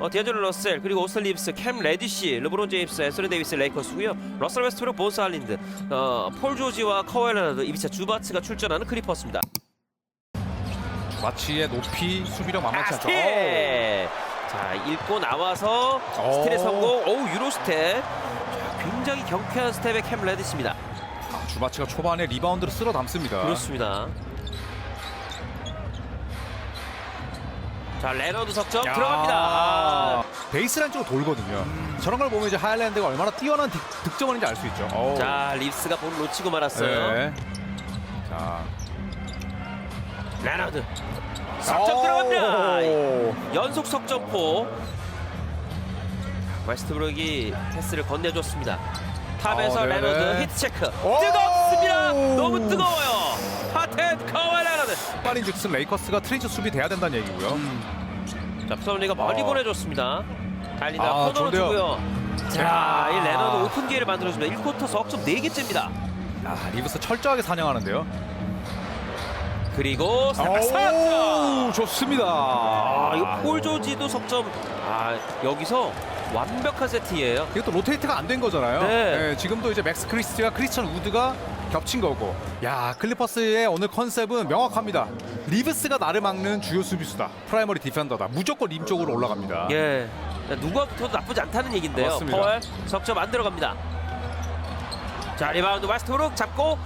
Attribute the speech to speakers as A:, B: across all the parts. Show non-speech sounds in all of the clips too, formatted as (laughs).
A: 어, 디아존 러셀 그리고 오스트 리브스, 캠 레디시, 르브론 제임스, 앤서니 데이비스 레이커스고요. 러셀 웨스트브룩, 본스 할린드, 어, 폴 조지와 커웰 레너드, 이비차 주바츠가 출전하는 클리퍼스입니다.
B: 마치의 높이 수비력 만만치 않죠.
A: 스틸! 자 읽고 나와서
B: 오.
A: 스틸의 성공. 오 유로 스텝. 자, 굉장히 경쾌한 스텝의 캠 레디시입니다.
B: 아, 주마치가 초반에 리바운드를 쓸어 담습니다.
A: 그렇습니다. 자 레너드 석점
B: 야.
A: 들어갑니다. 아,
B: 베이스라인 쪽으로 돌거든요. 저런 걸 보면 이제 하일랜드가 얼마나 뛰어난 득, 득점원인지 알 수 있죠. 어우.
A: 자 립스가 볼 놓치고 말았어요.
B: 네. 자,
A: 레너드 석점
B: 오.
A: 들어갑니다. 연속 석점포. 웨스트브룩이 패스를 건네줬습니다. 탑에서
B: 어, 네네.
A: 레너드 히트 체크
B: 오.
A: 뜨겁습니다. 너무 뜨거워요. 하텐 커웨 레너드.
B: 빨인즉슨 레이커스가 트레이저 수비 돼야 된다는 얘기고요.
A: 자 프선리가 멀리
B: 어.
A: 보내줬습니다. 달린다
B: 아,
A: 코너로
B: 좋은데요.
A: 주고요. 자,
B: 야.
A: 이 레너드 오픈 기회를 만들어줍니다. 1쿼터 석점 4개째입니다.
B: 아, 리브스 철저하게 사냥하는데요.
A: 그리고
B: 오,
A: 석점.
B: 좋습니다.
A: 아, 이거 폴 조지도 석점. 아, 여기서 완벽한 세트예요.
B: 이것도 로테이트가 안 된 거잖아요.
A: 네.
B: 네, 지금도 이제 맥스 크리스티와 크리스천 우드가 겹친 거고. 야, 클리퍼스의 오늘 컨셉은 명확합니다. 리브스가 나를 막는 주요 수비수다. 프라이머리 디펜더다. 무조건 림 쪽으로 올라갑니다.
A: 예. 누가 붙어도 나쁘지 않다는 얘긴데요.
B: 맞습니다.
A: 펄 석점 안 들어갑니다. 자, 리바운드 웨스트브룩 잡고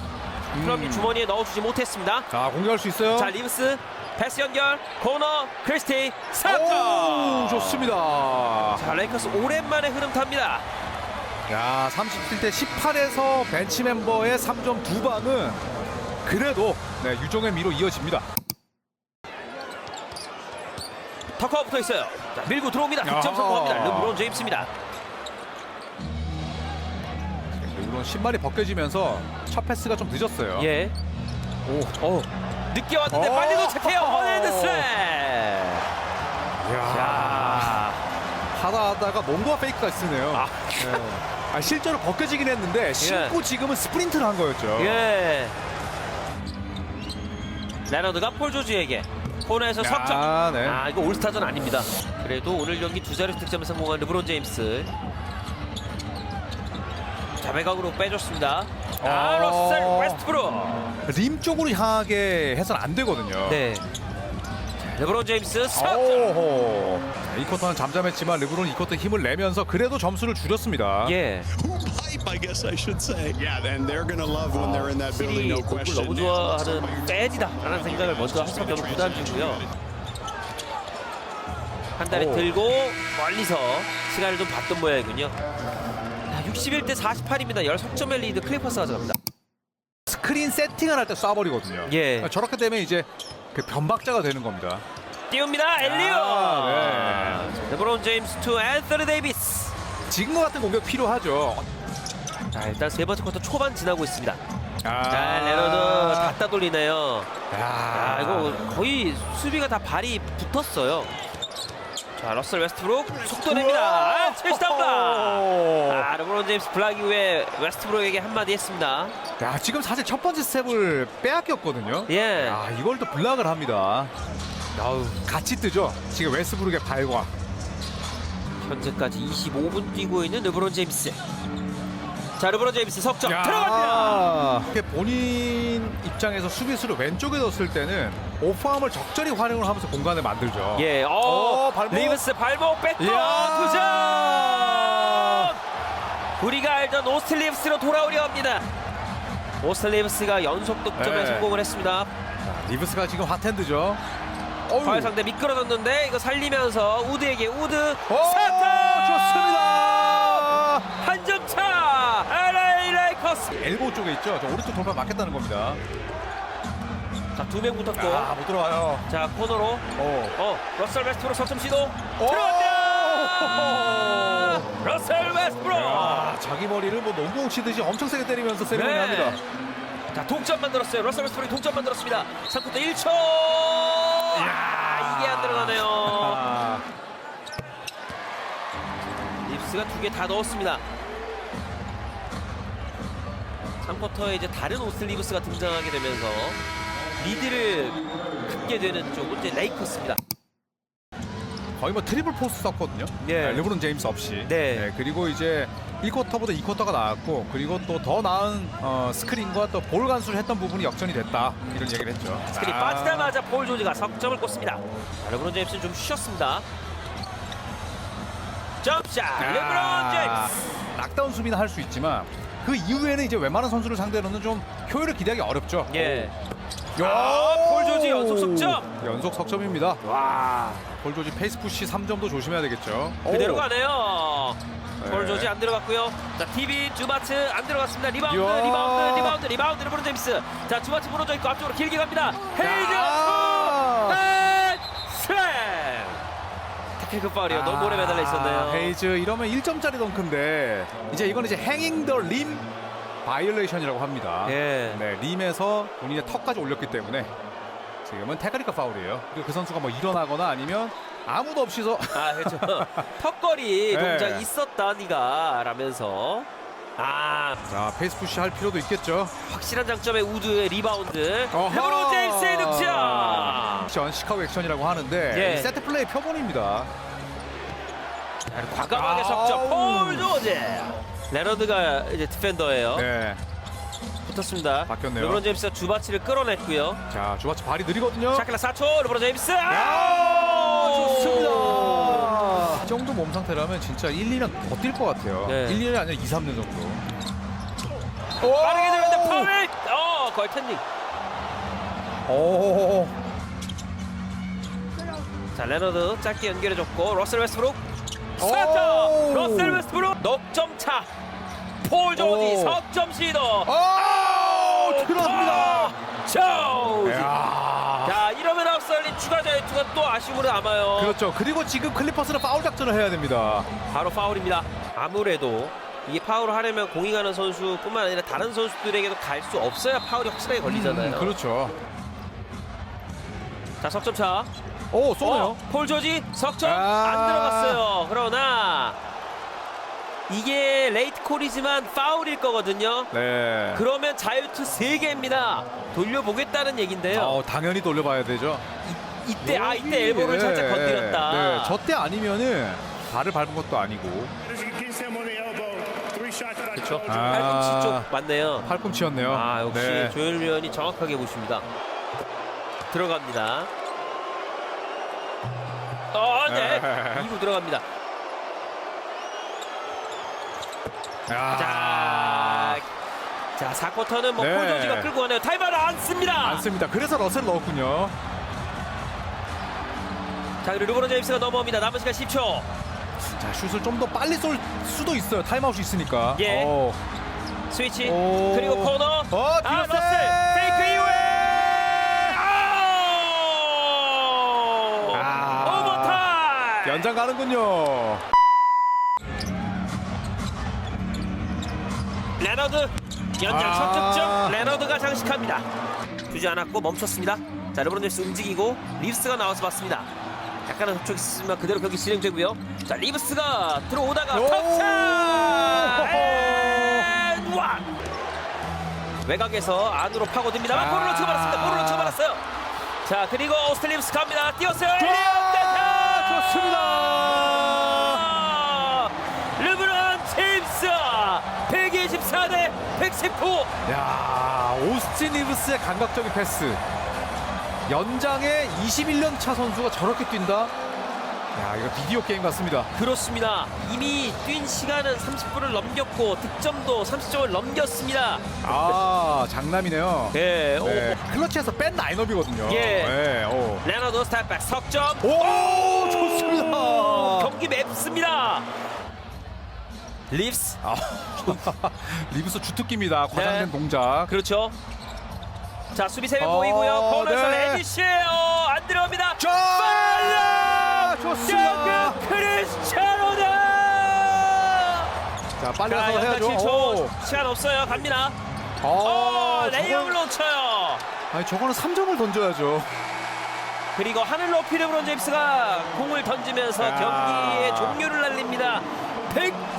A: 그럼 주머니에 넣어주지 못했습니다.
B: 자, 공격할 수 있어요.
A: 자, 리브스 패스 연결 코너 크리스티
B: 오,
A: 석점.
B: 좋습니다.
A: 자, 레이커스 오랜만에 흐름 탑니다.
B: 야, 37대 18에서 벤치 멤버의 3점 두 방은 그래도 네, 유종의 미로 이어집니다.
A: 터커 붙어 있어요. 자, 밀고 들어옵니다. 득점
B: 야.
A: 성공합니다. 르브론 제임스입니다.
B: 물론 신발이 벗겨지면서 첫 패스가 좀 늦었어요.
A: 예.
B: 오,
A: 어. 늦게 왔는데
B: 어.
A: 빨리 도착해요. 허네드 슬.
B: 야,
A: 야.
B: 하다 하다가 몸과 페이크가 있으네요.
A: 아.
B: 네. 아, 실제로 벗겨지긴 했는데 신고 지금은 스프린트를 한 거였죠.
A: 예. 레너드가 폴 조지에게 코너에서 석점.
B: 아, 네.
A: 아 이거 올스타전 아닙니다. 그래도 오늘 경기 두 자릿수 득점에 성공한 르브론 제임스. 자 외곽으로 빼줬습니다. 아
B: 어.
A: 러셀 웨스트브룩.
B: 림 쪽으로 향하게 해서는 안 되거든요.
A: 네. 자, 르브론 제임스 석점.
B: 오호. 자, 이 쿼터는 잠잠했지만 르브론 이 쿼터 힘을 내면서 그래도 점수를 줄였습니다.
A: 예.
C: hype, I guess I should say. Yeah, and they're gonna love when they're in that building,
A: 확실히
C: no question.
A: 너무 좋아하는 팬이다라는 생각을 먼저 할 수밖에 없는 구단주고요. 한 달에
B: 오.
A: 들고 멀리서 시간을 좀 봤던 모양이군요. 자, 61대 48입니다. 10석점의 리드 클리퍼스 가져갑니다.
B: 스크린 세팅을 할 때 쏴버리거든요.
A: 예.
B: 저렇게 되면 이제 그 변박자가 되는 겁니다.
A: 띄웁니다. 엘리오.
B: 아, 네.
A: 르브론 제임스 투 앤서니 데이비스.
B: 지금과 같은 공격 필요하죠.
A: 자, 일단 세 번째 쿼터 초반 지나고 있습니다.
B: 아,
A: 자, 레너드 갖다 돌리네요.
B: 야,
A: 아, 이거 거의 수비가 다 발이 붙었어요. 자, 러셀 웨스트브룩 속도 냅니다. 아, 70담다. 아, 르브론 제임스 블락 이후에 웨스트브룩에게 한마디 했습니다.
B: 야, 지금 사실 첫 번째 스텝을 빼앗겼거든요.
A: 예.
B: 아, 이걸 또 블락을 합니다.
A: 아우,
B: 같이 뜨죠. 지금 웨스브룩의 발과.
A: 현재까지 25분 뛰고 있는 르브론 제임스. 자, 르브론 제임스 석점
B: 야.
A: 들어갑니다.
B: 이게 본인 입장에서 수비수를 왼쪽에 뒀을 때는 오프암을 적절히 활용을 하면서 공간을 만들죠.
A: 예, 어,
B: 어, 발목.
A: 리브스 발목
B: 이야.
A: 두점. 우리가 알던 오스트 리브스로 돌아오려 합니다. 오스트 리브스가 연속 득점에
B: 네.
A: 성공을 했습니다.
B: 리브스가 지금 핫핸드죠.
A: 과외 상대 미끄러졌는데 이거 살리면서 우드에게 우드
B: 오,
A: 사타
B: 좋습니다.
A: 한 점 차. LA 레이커스.
B: 엘보 쪽에 있죠. 저 오른쪽 돌파 막겠다는 겁니다.
A: 자, 두 명 붙었고.
B: 아, 못 들어와요.
A: 자, 코너로.
B: 오.
A: 어, 러셀 웨스트브룩 석점 시도.
B: 오!
A: 들어갔다. 러셀 웨스트브룩.
B: 아, 자기 머리를 뭐 농구공 치듯이 엄청 세게 때리면서 세리머니
A: 네.
B: 합니다.
A: 자, 동점 만들었어요. 러셀 웨스트브룩이 동점 만들었습니다. 3쿼터 1초. 야, 이게 안 들어가네요.
B: 아,
A: 립스가 두 개 다 넣었습니다. 3쿼터에 이제 다른 오슬리브스가 등장하게 되면서 리드를 갖게 되는 쪽은 이제 레이커스입니다.
B: 거의 뭐 트리플 포스 썼거든요.
A: 예.
B: 네, 르브론 제임스 없이.
A: 네.
B: 그리고 이제 1쿼터보다 2쿼터가 나왔고 그리고 또 더 나은 어, 스크린과 또 볼 간수를 했던 부분이 역전이 됐다 이런 얘기를 했죠.
A: 스크린
B: 아.
A: 빠지자마자 폴 조지가 석점을 꽂습니다. 자, 르브론 제임스는 좀 쉬었습니다. 점샷
B: 아,
A: 르브론 제임스.
B: 락다운 수비는 할 수 있지만 그 이후에는 이제 웬만한 선수를 상대로는 좀 효율을 기대하기 어렵죠.
A: 예.
B: 야,
A: 아, 폴 조지 연속 석점.
B: 연속 석점입니다.
A: 와.
B: 볼 조지 페이스 푸시 3점도 조심해야 되겠죠.
A: 그대로
B: 오.
A: 가네요.
B: 네.
A: 폴 조지 안 들어갔고요. 자, TV 주바츠 안 들어갔습니다. 리바운드,
B: 이야.
A: 리바운드, 리바운드, 리바운드, 르브론 제임스. 자, 주바츠 무너져 있고 앞쪽으로 길게 갑니다. 헤이즈
B: 야.
A: 앤 슬램. 테크니컬 파울이요. 너무 오래 매달려 있었네요.
B: 아, 헤이즈 이러면 1점짜리 덩크인데 이제 이건 이제 행잉 더 림 바이올레이션이라고 합니다.
A: 예.
B: 네, 림에서 본인의 턱까지 올렸기 때문에 지금은 테크니컬 파울이에요. 그 선수가 뭐 일어나거나 아니면 아무도 없이서
A: 아 그렇죠 (laughs) 턱걸이
B: 네.
A: 동작 있었다 니가 라면서 아
B: 자 페이스 푸시 할 필요도 있겠죠.
A: 확실한 장점의 우드의 리바운드
B: 어허.
A: 헤브론 제임스의 득점
B: 액션 시카고 액션이라고 하는데
A: 예.
B: 이 세트 플레이 표본입니다.
A: 과감하게
B: 아우.
A: 석점 폴 조지 레너드가 이제 디펜더예요
B: 네.
A: 붙었습니다
B: 바뀌었네요.
A: 르브론 제임스가 주바치를 끌어냈고요
B: 자 주바치 발이 느리거든요.
A: 샤클라 4초 르브론 제임스
B: 야,
A: 아!
B: 좋습니다. 이 정도 몸 상태라면 진짜 1, 2년 더뛸것 같아요.
A: 네.
B: 1, 2년이 아니라 2, 3년 정도.
A: 빠르게 들어갔는데 파울 어 거의 텐닝
B: 오.
A: 자 레너드 짧게 연결해줬고 러셀
B: 오!
A: 스타터 러셀 웨스트브룩 넉점 차 폴 조지
B: 오.
A: 석점 시도
B: 아!
A: 조지
B: 야.
A: 자 이러면 앞설린 추가 자유투가 또 아쉬움으로 남아요
B: 그렇죠. 그리고 지금 클리퍼스는 파울 작전을 해야 됩니다.
A: 바로 파울입니다 아무래도 이게 파울을 하려면 공잉하는 선수뿐만 아니라 다른 선수들에게도 갈 수 없어야 파울이 확실하게 걸리잖아요
B: 음, 그렇죠.
A: 자 석점 차
B: 오, 쏘네요.
A: 어, 폴 조지 석점
B: 아.
A: 안 들어갔어요. 그러나 이게 레이트 콜이지만 파울일 거거든요.
B: 네.
A: 그러면 자유투 3개입니다. 돌려보겠다는 얘긴데요.
B: 어, 당연히 돌려봐야 되죠.
A: 이때 아 이때 엘보를
B: 예,
A: 살짝 건드렸다.
B: 네, 저때 아니면은 발을 밟은 것도 아니고
A: 그렇죠.
B: 아.
A: 팔꿈치 쪽 맞네요.
B: 팔꿈치였네요.
A: 아 역시
B: 네.
A: 조현 위원이 정확하게 보십니다. 들어갑니다. 어, 네. 2구 들어갑니다.
B: 야.
A: 자, 자 4쿼터는 뭐
B: 네.
A: 폴조지가 끌고 가네요. 타이머를 안 씁니다.
B: 안 씁니다. 그래서 러셀 넣었군요.
A: 자 그리고 르브론 제임스가 넘어옵니다. 남은 시간 10초.
B: 자, 슛을 좀 더 빨리 쏠 수도 있어요. 타임아웃이 있으니까.
A: 예.
B: 어.
A: 스위치
B: 오.
A: 그리고 코너.
B: 어,
A: 아 러셀
B: 세!
A: 페이크 이후에 아우!
B: 아.
A: 오버타임.
B: 연장 가는군요.
A: 레너드 연장
B: 아.
A: 첫 득점 레너드가 장식합니다. 주지 않았고 멈췄습니다. 자 르브론 제임스 움직이고 리브스가 나와서 봤습니다. 약간은 접촉 있으면 그대로 경기 진행되고요. 자 리브스가 들어오다가 원. 외곽에서 안으로 파고듭니다.
B: 아.
A: 볼을 놓쳐버렸습니다. 볼을 놓쳐버렸어요. 자 그리고 오스트 리브스 갑니다. 뛰었어요. 119.
B: 야, 오스틴 리브스의 감각적인 패스. 연장에 21년 차 선수가 저렇게 뛴다? 야, 이거 비디오 게임 같습니다.
A: 그렇습니다. 이미 뛴 시간은 30분을 넘겼고 득점도 30점을 넘겼습니다.
B: 아, 장남이네요.
A: 네, 오,
B: 네. 클러치에서 뺀 라인업이거든요.
A: 예.
B: 네, 오.
A: 레너드 스텝백 석점.
B: 오, 좋습니다.
A: 경기 맵습니다. 립스
B: 아, (laughs) 리브스 주특기입니다. 과장된
A: 네.
B: 동작.
A: 그렇죠. 자 수비 세명
B: 어,
A: 보이고요. 코너에서
B: 네.
A: 레디시에요. 안 들어갑니다.
B: 자,
A: 빨라!
B: 좋습니다.
A: 크리스티아노다.
B: 자, 빨리
A: 자,
B: 가서 해야죠.
A: 7초.
B: 오.
A: 시간 없어요. 갑니다.
B: 어,
A: 어, 레이업을
B: 저건,
A: 놓쳐요.
B: 아니, 저거는 3점을 던져야죠.
A: 그리고 하늘 높이 르브론 제임스가 공을 던지면서
B: 야.
A: 경기의 종료를 날립니다.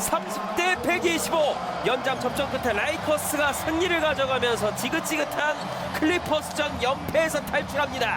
A: 130대 125 연장 접전 끝에 라이커스가 승리를 가져가면서 지긋지긋한 클리퍼스전 연패에서 탈출합니다.